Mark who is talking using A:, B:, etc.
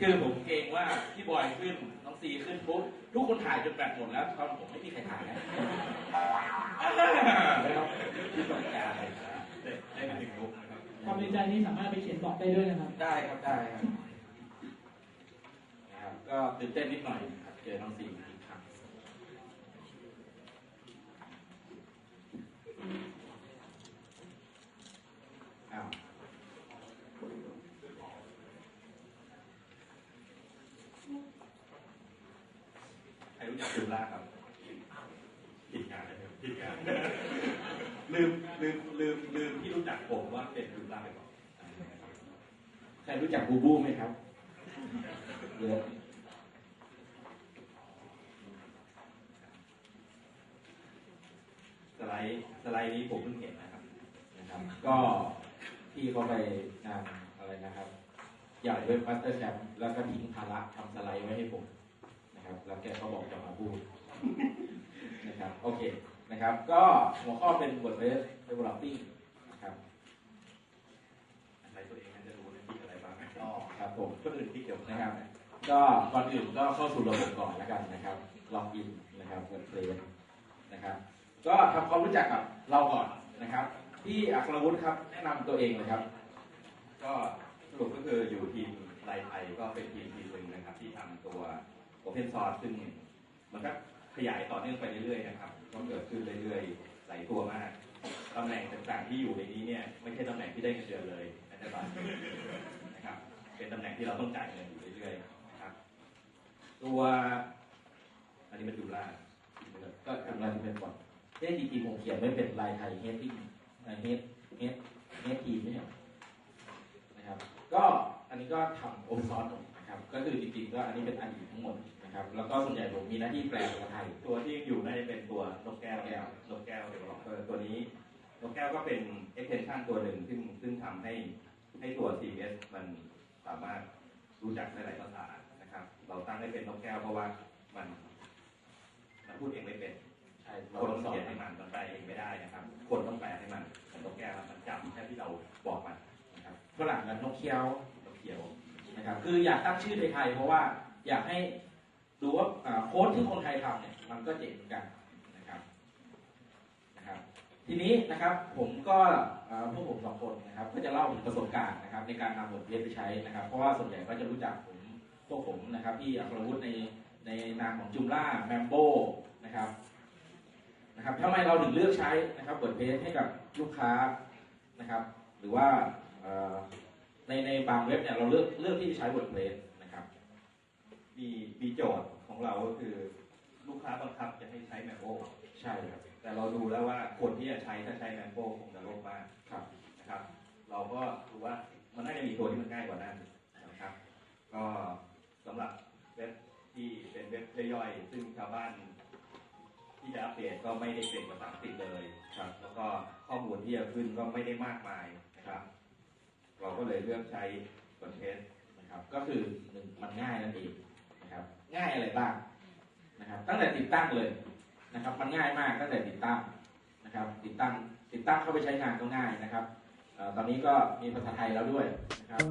A: คือผมเกรงว่าพี่บอยขึ้นน้องซีขึ้นปุ๊บทุกคนถ่ายจนแบตหมดแล้วตอนผมไม่มีใครถ่ายนะนะครับที่ต้องการเลยครับ
B: ได้ได้มาถึงลุกนะครับ
C: ความในใจนี้สามารถไปเขียนบอกได้ด้วยนะครับ
A: ได้ครับได้ครับนะครับก็ตื่นเต้นนิดหน่อยครับเจอน้องซีอีกครั้งอ้าวใค รรู้จักจุฬาครับ
B: ผิดงานเลยครับผิดงานลืมลืมลืมลืมที่รู้จักผมว่าเป็นลุกลาไปก่อน
A: ใครรู้จักบูบูไหมครับเยอะสไลด์สไลด์นี้ผมเพิ่งเห็นนะครับนะครับ ก็พี่เขาไปงานอะไรนะครับใหญ่เว็บมาสเตอร์แชมป์แล้วก็ทิ้งภาระทำสไลด์ไว้ให้ผม นะครับ แล้วแกก็บอกจะมาพูดนะครับโอเคนะครับ ก็หัวข้อเป็น WordPress Developing นะครับ
B: อะไรตัวเองน่าจะรู้นะที่อะไรบ้าง
A: ก็ครับผม
B: คนอื่นที่เกี่ยวข้อง
A: นะครับ ก็ก่อนอื่นก็เข้าสู่ระบบก่อนแล้วกันนะครับล็อกอินนะครับเปิดเพลงนะครับ ก็ทำความรู้จักกับเราก่อนนะครับพี่อัครวุฒิครับ แนะนำตัวเองเลยครับ
B: ก็สรุปก็คืออยู่ทีมไลไทยก็เป็นทีมทีมหนึ่งนะครับ ที่ทำตัว Open Source ซึ่งมันก็ขยายต่อเนื่องไปเรื่อยๆนะครับก็เกิดขึ้นเรื่อยๆหลายตัวมากตำแหน่งต่างๆที่อยู่ในนี้เนี่ยไม่ใช่ตำแหน่งที่ได้เงินเดือนเลยนะครับนะครับ เป็นตำแหน่งที่เราต้องจ่ายเงินอยู่เรื่อยๆนะครับ ตัวอันนี้มันดูล่า
A: ก็ทำงานเป็นก่อนเอ๊ะจริงๆผมเขียนไว้เป็นลายไทยเฮดดิ้งเฮดเฮดเฮดทีมไม่ใช่นะครับ ก็อันนี้ก็ทำโอเพนซอร์สนะครับ ก็คือจริงๆก็อันนี้เป็นอดีตทั้งหมด นะครับ แล้วก็ส่วนใหญ่ผมมีหน้าที่แปลภาษาไทย
B: ตัวที่อยู่น่าจะเป็นตัวนกแก้วแล้วนกแก้วเดเวลลอปเปอร์ตัวนี้นกแก้วก็เป็น extension ตัวหนึ่งซึ่งซึ่งทำให้ให้ตัว CMS มันสามารถรู้จักได้หลายภาษานะครับ เราตั้งให้เป็นนกแก้วเพราะว่ามันมันพูดเองไม่เป็น
A: ใช่
B: ค
A: เรา
B: น
A: ต้องสอน
B: เขียนให้มันมันแปลเองไม่ได้นะครับ คนต้องแปลให้มันแต่นกแก้วมันจำแค่ที่เราบอกมันนะครับ
A: ฝรั่งกับนกเขี้ยวน
B: กเขียว
A: นะครับ คืออยากตั้งชื่อไทยๆเพราะว่าอยากให้ ดูว่าโค้ดที่คนไทยทำเนี่ยมันก็เจ๋งเหมือนกันนะครับนะครับ ทีนี้นะครับผมก็พวกผมสองคนนะครับ ก็จะเล่าถึงประสบการณ์นะครับ ในการนำบทเรียนไปใช้นะครับ เพราะว่าส่วนใหญ่ก็จะรู้จักผมพวกผมนะครับที่อัครวุฒิในในนามของจุมล่าแมมโบนะครับนะครับทำไมเราถึงเลือกใช้นะครับบทเพจให้กับลูกค้านะครับ หรือว่าในในบางเว็บเนี่ยเราเลือกเลือกที่จะใช้บทเพจ
B: มีมีโจทย์ของเราก็คือลูกค้าบังคับจะให้ใช้แมโ o
A: ใช่ครับ
B: แต่เราดูแล้วว่าคนที่จะใช้ถ้าใช้แมโ o คงจะโลภมาก
A: ครับ
B: นะครับ เราก็ดูว่ามันน่าจะมีตัวที่มันง่ายกว่านั้นนะครับ ก็สำหรับเว็บที่เป็นเว็บย่อยๆซึ่งชาวบ้านที่จะอัปเดตก็ไม่ได้เก่งภาษาอังกฤษเลยครับ แล้วก็ข้อมูลที่จะขึ้นก็ไม่ได้มากมายนะครับ เราก็เลยเลือกใช้คอนเทนต์
A: นะครับ ก็คือหนึ่งมันง่ายนั่นเอง ครับ ง่ายอะไรบ้างนะครับ ตั้งแต่ติดตั้งเลยนะครับ มันง่ายมากตั้งแต่ติดตั้งนะครับ ติดตั้งติดตั้งเข้าไปใช้งานก็ง่ายนะครับตอนนี้ก็มีภาษาไทยแล้วด้วยนะครับ